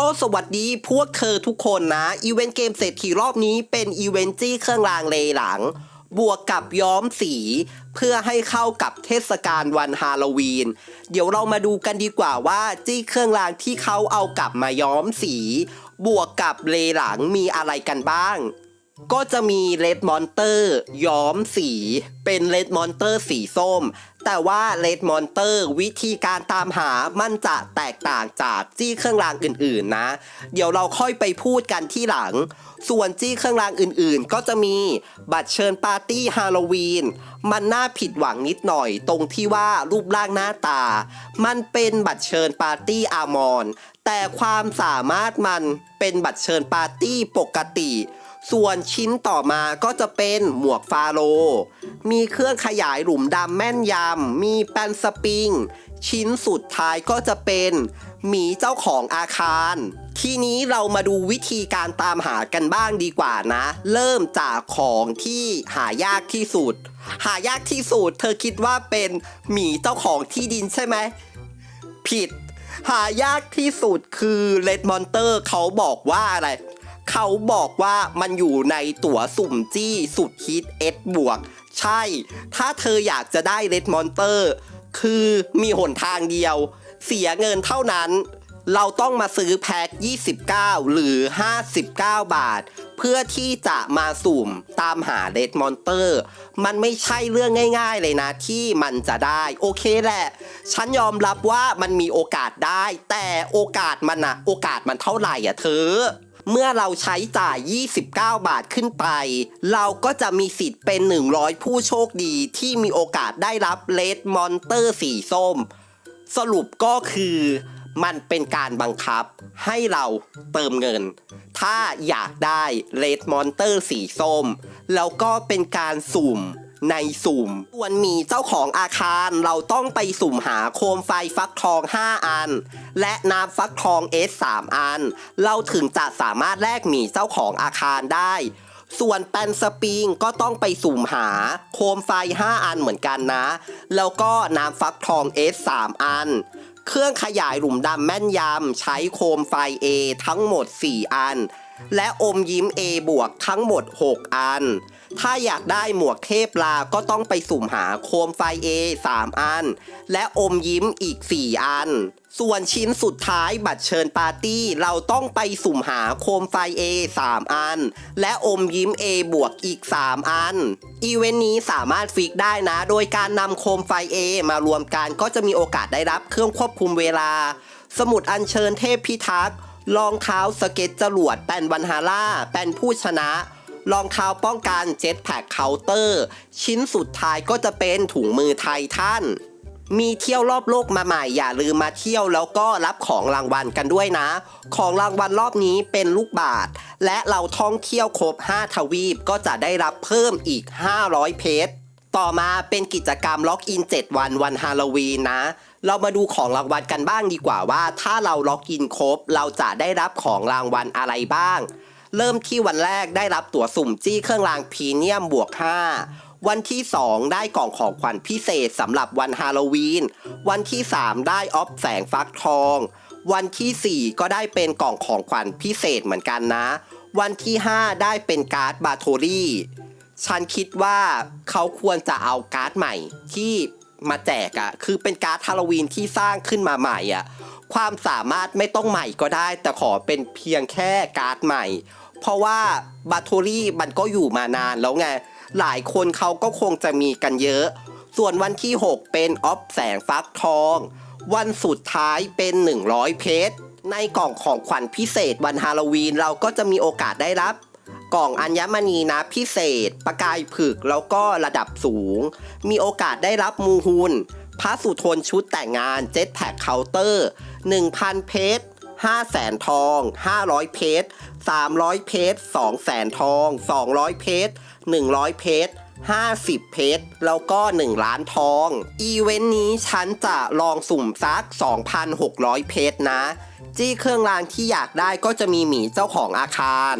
ก็สวัสดีพวกเธอทุกคนนะ อีเวนต์เกมเศรษฐีรอบนี้เป็นอีเวนต์จี้เครื่องรางเลหลัง บวกกับย้อมสี เพื่อให้เข้ากับเทศกาลวันฮาโลวีน เดี๋ยวเรามาดูกันดีกว่าว่าจี้เครื่องรางที่เขาเอากลับมาย้อมสี บวกกับเลหลังมีอะไรกันบ้าง ก็จะมีเลดมอนเตอร์ย้อมสี เป็นเลดมอนเตอร์สีส้ม แต่ว่าเลดมอนเตอร์วิธีการตามหามันจะแตกต่างจากจี้เครื่องรางอื่นๆนะ เดี๋ยวเราค่อยไปพูดกันที่หลัง ส่วนจี้เครื่องรางอื่นๆ ก็จะมีบัตรเชิญปาร์ตี้ฮาโลวีน มันน่าผิดหวังนิดหน่อยตรงที่ว่ารูปร่างหน้าตา มันเป็นบัตรเชิญปาร์ตี้อามอนแต่ความสามารถมันเป็นบัตรเชิญปาร์ตี้ปกติ ส่วนชิ้นต่อมาก็จะเป็นหมวกฟาโร มีเครื่องขยายหลุมดำแม่นยำ มีแปนสปริง ชิ้นสุดท้ายก็จะเป็นหมีเจ้าของอาคาร ทีนี้เรามาดูวิธีการตามหากันบ้างดีกว่านะ เริ่มจากของที่หายากที่สุด หายากที่สุด เธอคิดว่าเป็นหมีเจ้าของที่ดินใช่ไหม ผิด หายากที่สุดคือเลดมอนเตอร์เขาบอกว่าอะไร เขาบอกว่ามันอยู่ในตั๋วสุ่มจี้สุดฮิตเอสบวก ใช่ ถ้าเธออยากจะได้เลดมอนเตอร์ คือมีหนทางเดียว เสียเงินเท่านั้น เราต้องมาซื้อแพ็ค 29 หรือ 59 บาท เพื่อที่จะมาสุ่มตามหาเลดมอนเตอร์ มันไม่ใช่เรื่องง่าย ๆ เลยนะที่มันจะได้ โอเคแหละ ฉันยอมรับว่ามันมีโอกาสได้ แต่โอกาสมันอะโอกาสมันเท่าไหร่อะเธอ เมื่อเราใช้จ่าย 29 บาทขึ้นไป เราก็จะมีสิทธิ์เป็น 100 ผู้โชคดีที่มีโอกาสได้รับเลดมอนเตอร์สีส้ม สรุปก็คือมันเป็นการบังคับให้เราเติมเงิน ถ้าอยากได้เลดมอนเตอร์สีส้ม แล้วก็เป็นการสุ่ม ในสุ่มส่วนมีเจ้าของอาคารเราต้องไปสุ่มหาโคมไฟฟักทอง 5 อัน และน้ำฟักทอง S 3อัน เราถึงจะสามารถแลกหมีเจ้าของอาคารได้ ส่วนแปนสปริงก็ต้องไปสุ่มหาโคมไฟ 5 อันเหมือนกันนะ แล้วก็น้ำฟักทอง S 3อันเครื่องขยายหลุมดำแม่นยำใช้โคมไฟ A ทั้งหมด 4 อัน และอมยิ้ม A บวกทั้งหมด 6 อัน ถ้าอยากได้หมวกเทพลาก็ต้องไปสุ่มหาโคมไฟ A 3 อัน และอมยิ้มอีก 4 อัน ส่วนชิ้นสุดท้ายบัตรเชิญปาร์ตี้ เราต้องไปสุ่มหาโคมไฟ A 3 อัน และอมยิ้ม A บวกอีก 3 อัน อีเวนต์นี้สามารถฟิกได้นะ โดยการนำโคมไฟ A มารวมกันก็จะมีโอกาสได้รับเครื่องควบคุมเวลา สมุดอัญเชิญเทพพิทักษ์รองเท้าสเก็ตจรวดแปนวันฮาร่าแปนผู้ชนะ รองเท้าป้องกันเจ็ตแพคเคาน์เตอร์ ชิ้นสุดท้ายก็จะเป็นถุงมือไททันมีเที่ยวรอบโลกมาใหม่อย่าลืมมาเที่ยวแล้วก็รับของรางวัลกันด้วยนะ ของรางวัลรอบนี้เป็นลูกบาท และเราท่องเที่ยวครบ 5 ทวีปก็จะได้รับเพิ่มอีก 500 เพชรต่อมาเป็นกิจกรรมล็อกอิน 7 วันวันฮาโลวีนนะ เรามาดูของรางวัลกันบ้างดีกว่าว่า ถ้าเราล็อกอินครบ เราจะได้รับของรางวัลอะไรบ้าง เริ่มที่วันแรกได้รับตั๋วสุ่มจี้เครื่องรางพรีเนียมบวก 5 วันที่ 2 ได้กล่องของขวัญพิเศษสำหรับวันฮาโลวีน วันที่ 3 ได้ออฟแสงฟักทอง วันที่ 4 ก็ได้เป็นกล่องของขวัญพิเศษเหมือนกันนะ วันที่ 5 ได้เป็นการ์ดบาโทรี่ฉันคิดว่าเขาควรจะเอาการ์ดใหม่ที่มาแจกอะคือเป็นการ์ดฮาโลวีนที่สร้างขึ้นมาใหม่อะความสามารถไม่ต้องใหม่ก็ได้ แต่ขอเป็นเพียงแค่การ์ดใหม่ เพราะว่าบาโทรี่มันก็อยู่มานานแล้วไง หลายคนเขาก็คงจะมีกันเยอะ ส่วนวันที่ 6 เป็นออฟแสงฟักทอง วันสุดท้ายเป็น 100 เพชร ในกล่องของขวัญพิเศษวันฮาโลวีนเราก็จะมีโอกาสได้รับ กล่องอัญมณีนะพิเศษ ประกายผึกแล้วก็ระดับสูง มีโอกาสได้รับมูฮุนพระสุทนชุดแต่งงานเจ็ตแพ็คเคาน์เตอร์ 1,000 เพชร 5แสนทอง 500 เพชร 300 เพชร 2แสนทอง 200 เพชร 100 เพชร50 เพชร แล้วก็ 1 ล้านทอง อีเวนต์นี้ฉันจะลองสุ่มซัก 2,600 เพชรนะ จี้เครื่องรางที่อยากได้ก็จะมีหมีเจ้าของอาคาร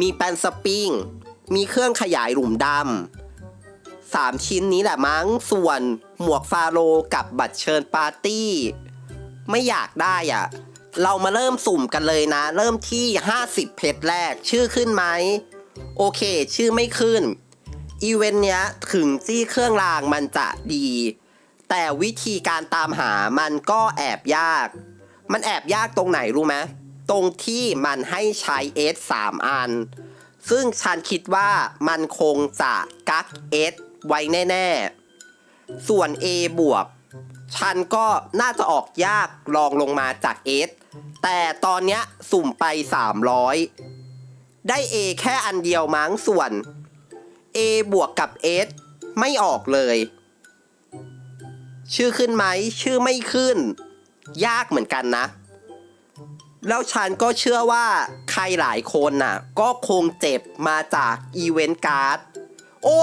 มีแปนสปริง มีเครื่องขยายหลุมดำสามชิ้นนี้แหละมั้ง ส่วนหมวกฟาโรกับบัตรเชิญปาร์ตี้ ไม่อยากได้อะ เรามาเริ่มสุ่มกันเลยนะ เริ่มที่ 50 เพจแรก ชื่อขึ้นไหม โอเค ชื่อไม่ขึ้น อีเวนต์เนี้ยถึงจี้เครื่องรางมันจะดี แต่วิธีการตามหามันก็แอบยาก มันแอบยากตรงไหนรู้ไหมตรงที่มันให้ใช้ S 3อัน ซึ่งฉันคิดว่ามันคงจะกัก S ไว้แน่ ๆ ส่วน A บวก ฉันก็น่าจะออกยากลองลงมาจาก S แต่ตอนเนี้ยสุ่มไป 300 ได้ A แค่อันเดียวมั้งส่วน A บวกกับ S ไม่ออกเลย ชื่อขึ้นไหม ชื่อไม่ขึ้น ยากเหมือนกันนะ แล้วฉันก็เชื่อว่าใครหลายคนน่ะ ก็คงเจ็บมาจากอีเวนต์การ์ด โอ้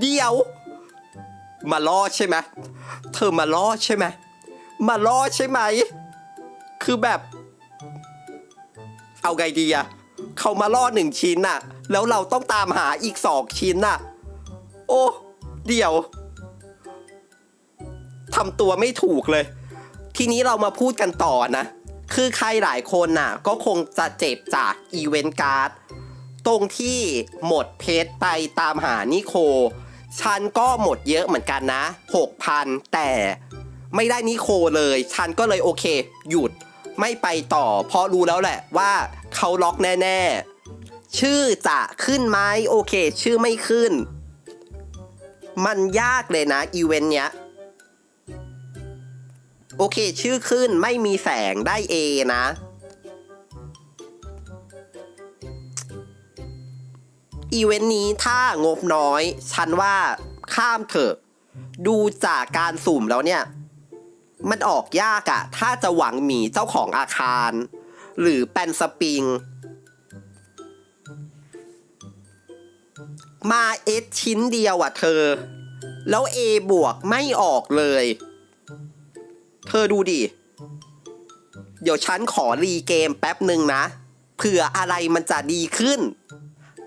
เดี๋ยว มาล่อใช่ไหมเธอมาล่อใช่ไหมมาล่อใช่ไหม คือแบบ เอาไงดีอะเขามาล่อหนึ่งชิ้นน่ะ แล้วเราต้องตามหาอีกสองชิ้นน่ะ โอ้เดี๋ยวทำตัวไม่ถูกเลย ทีนี้เรามาพูดกันต่อนะ คือใครหลายคนน่ะ ก็คงจะเจ็บจากอีเวนต์การ์ด ตรงที่หมดเพจไปตามหานิโค ฉันก็หมดเยอะเหมือนกันนะ6,000แต่ไม่ได้นิโคเลย ฉันก็เลยโอเค หยุดไม่ไปต่อ เพราะรู้แล้วแหละว่าเขาล็อกแน่ ๆ ชื่อจะขึ้นไหมโอเค ชื่อไม่ขึ้น มันยากเลยนะ อีเวนต์เนี้ย โอเค ชื่อขึ้นไม่มีแสงได้ A นะ อีเวนต์นี้ถ้างบน้อย ฉันว่าข้ามเถอะ ดูจากการสุ่มแล้วเนี่ย มันออกยากอะถ้าจะหวังหมีเจ้าของอาคาร หรือแปนสปริง มาเอสชิ้นเดียวอะเธอ แล้ว A บวกไม่ออกเลย เธอดูดิ เดี๋ยวฉันขอรีเกมแป๊บหนึ่งนะ เผื่ออะไรมันจะดีขึ้น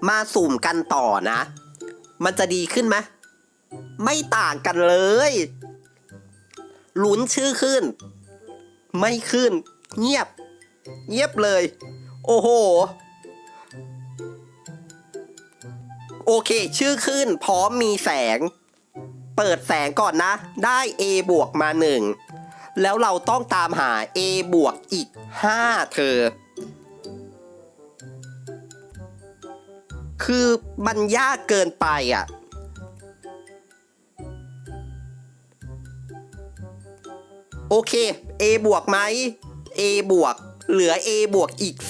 มาสุ่มกันต่อนะ มันจะดีขึ้นไหมไม่ต่างกันเลยลุ้นชื่อขึ้น ไม่ขึ้น เงียบ เงียบเลย โอ้โห โอเค ชื่อขึ้น พร้อมมีแสง เปิดแสงก่อนนะ ได้ A บวกมาหนึ่งแล้วเราต้องตามหา A บวกอีก 5 เธอ คือมันยากเกินไปอะ โอเค A บวกไหม A บวก เหลือ A บวกอีก 4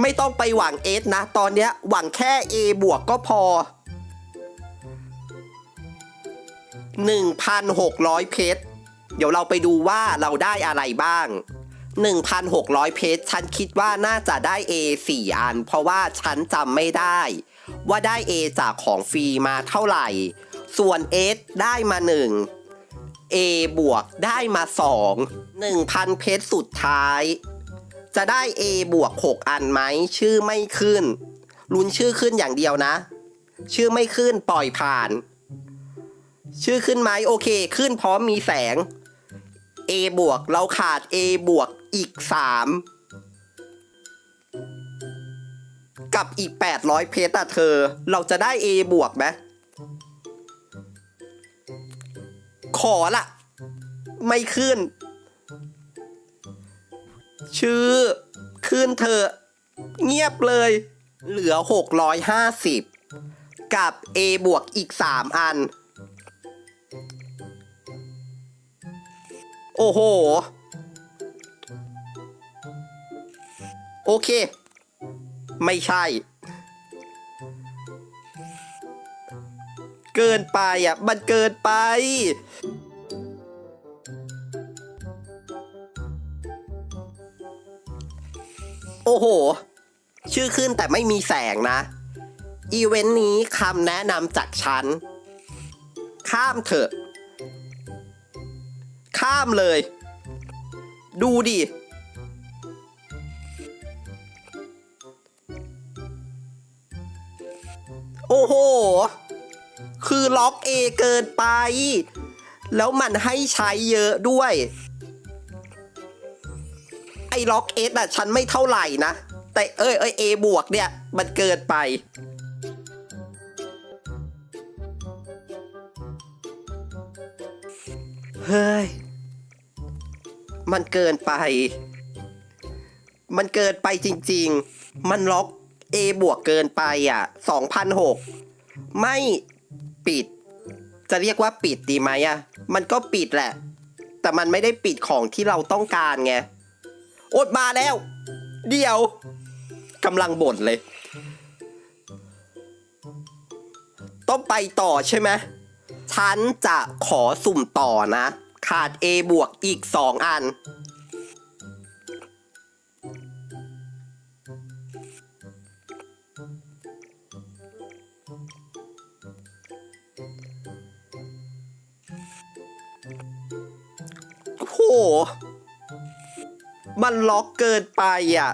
ไม่ต้องไปหวัง S นะ ตอนเนี้ยหวังแค่ A บวกก็พอ 1,600 เพชร เดี๋ยวเราไปดูว่าเราได้อะไรบ้าง 1,600 เพชรฉันคิดว่าน่าจะได้ A 4 อัน เพราะว่าฉันจำไม่ได้ ว่าได้ A จากของฟรีมาเท่าไหร่ ส่วน S ได้มา 1 A บวกได้มา 2 1,000 เพชรสุดท้าย จะได้ A บวก 6 อันไหม ชื่อไม่ขึ้น ลุ้นชื่อขึ้นอย่างเดียวนะ ชื่อไม่ขึ้นปล่อยผ่าน ชื่อขึ้นไหมโอเค ขึ้นพร้อมมีแสง A บวกเราขาด A บวก อีก 3 กับอีก 800 เพชรอะเธอ เราจะได้ A บวกไหมขอละไม่ขึ้น ชื่อ ขึ้นเธอ เงียบเลย เหลือ 650 กับ A บวกอีก 3 อัน โอ้โห โอเค ไม่ใช่ เกินไปอะ มันเกินไป โอ้โห ชื่อขึ้นแต่ไม่มีแสงนะ อีเวนต์นี้คำแนะนำจากฉัน ข้ามเถอะ ข้ามเลย ดูดิ ล็อกเอเกินไป แล้วมันให้ใช้เยอะด้วย ไอ้ล็อกเอสอะฉันไม่เท่าไหร่นะ แต่เอ้ยเอ้ยเอบวกเนี่ย มันเกินไปเฮ้ย มันเกินไป มันเกินไปจริง ๆ มันล็อก A บวกเกินไปอะ 2,006 ไม่ ปิด จะเรียกว่าปิดดีไหมอะมันก็ปิดแหละ แต่มันไม่ได้ปิดของที่เราต้องการไงอดมาแล้ว เดี๋ยวกำลังบ่นเลย ต้องไปต่อใช่ไหมฉันจะขอสุ่มต่อนะ ขาด A บวกอีก 2 อัน มันล็อกเกินไปอะ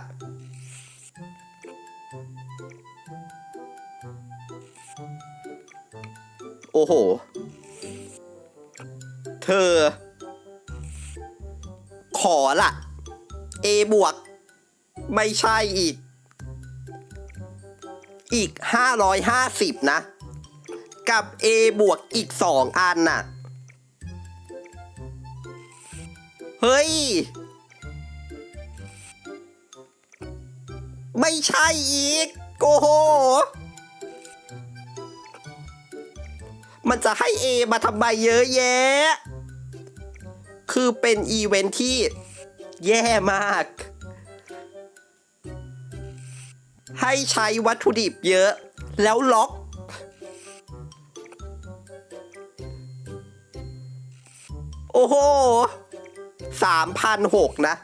โอ้โห เธอ ขอละ A บวก ไม่ใช่อีก อีก 550 นะ กับ A บวกอีก 2 อันน่ะ เฮ้ย ไม่ใช่อีกโอ้โห มันจะให้ A มาทำไมเยอะแยะ คือเป็นอีเวนท์ที่แย่มาก ให้ใช้วัตถุดิบเยอะ แล้วล็อกโอ้โห สามพันหกนะ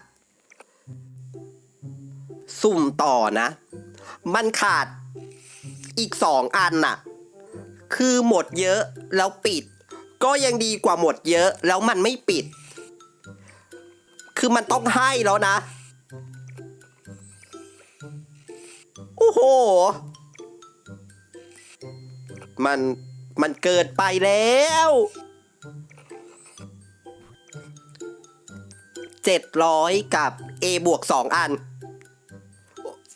สุ่มต่อนะ มันขาดอีกสองอันน่ะ คือหมดเยอะแล้วปิด ก็ยังดีกว่าหมดเยอะแล้วมันไม่ปิด คือมันต้องให้แล้วนะ โอ้โห มันมันเกิดไปแล้ว เจ็ดร้อยกับ A บวกสองอัน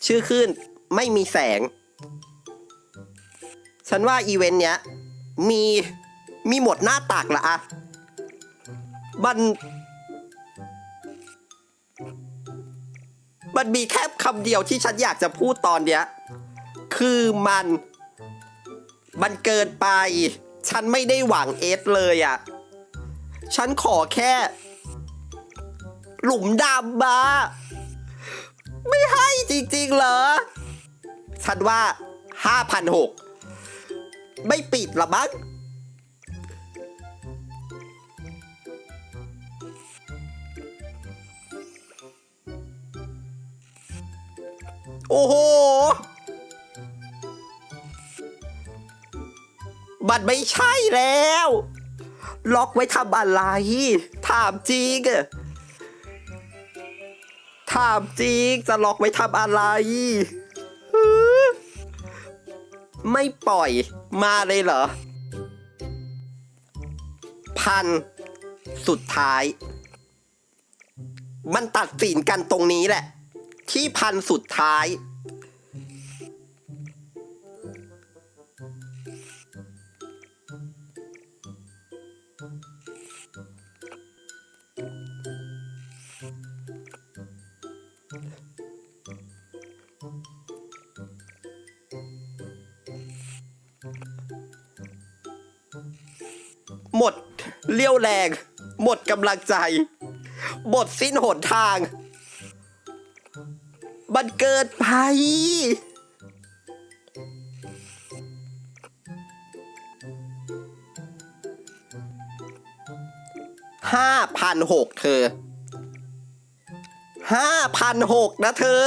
ชื่อขึ้นไม่มีแสง ฉันว่าอีเวนต์เนี้ย มีมีหมดหน้าตักละอะมัน มันมีแค่คำเดียวที่ฉันอยากจะพูดตอนเนี้ย คือมัน มันเกินไป ฉันไม่ได้หวังเอสเลยอะฉันขอแค่ หลุมดำมาไม่ให้จริงๆเหรอ ฉันว่าห้าพันหกไม่ปิดละมั้งโอ้โหมันไม่ใช่แล้ว ล็อกไว้ทำอะไร ถามจริงอะามจริง จะล็อกไว้ทำอะไร ไม่ปล่อย มาเลยเหรอ พัน สุดท้าย มันตัดสินกันตรงนี้แหละ ที่พันสุดท้าย เลี้ยวแรง หมดกำลังใจ หมดสิ้นหนทาง มันเกิดไปห้าพันหกเธอห้าพันหกนะเธอ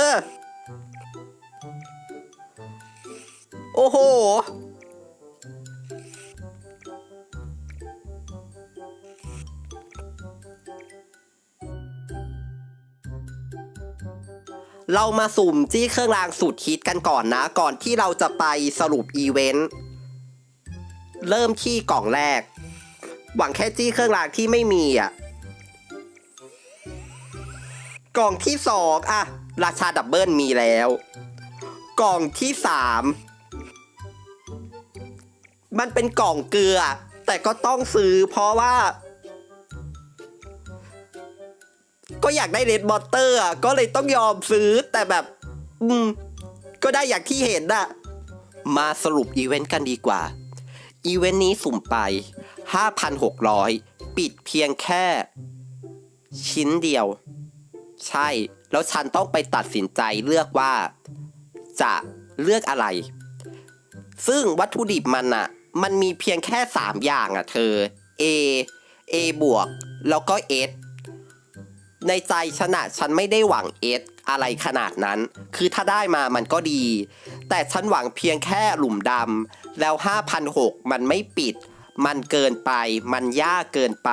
โอ้โห เรามาสุ่มจี้เครื่องรางสุดฮิตกันก่อนนะ ก่อนที่เราจะไปสรุปอีเวนต์ เริ่มที่กล่องแรก หวังแค่จี้เครื่องรางที่ไม่มีอะ กล่องที่สองอะราชาดับเบิลมีแล้ว กล่องที่สามมันเป็นกล่องเกลือ แต่ก็ต้องซื้อเพราะว่า ก็อยากได้เรดบอตเตอร์อะก็เลยต้องยอมซื้อแต่แบบ อืม ก็ได้อย่างที่เห็นน่ะมาสรุปอีเวนต์กันดีกว่า อีเวนต์นี้สุ่มไป 5,600 ปิดเพียงแค่ ชิ้นเดียว ใช่ แล้วฉันต้องไปตัดสินใจเลือกว่า จะเลือกอะไร ซึ่งวัตถุดิบมันอะมันมีเพียงแค่ 3 อย่างอะเธอ A A บวก แล้วก็ S ในใจฉันอะฉันไม่ได้หวัง S อสอะไรขนาดนั้น คือถ้าได้มามันก็ดี แต่ฉันหวังเพียงแค่หลุมดำแล้ว5,600มันไม่ปิด มันเกินไป มันยากเกินไป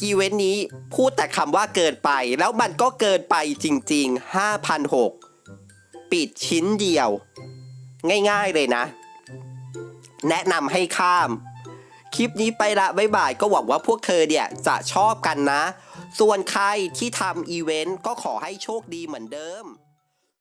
อีเวนนี้พูดแต่คำว่าเกินไป แล้วมันก็เกินไปจริง ๆ5,600ปิดชิ้นเดียว ง่าย ๆ เลยนะ แนะนำให้ข้าม คลิปนี้ไปละบ๊ายบายก็หวังว่าพวกเธอเนี่ยจะชอบกันนะ ส่วนใครที่ทำอีเวนต์ก็ขอให้โชคดีเหมือนเดิม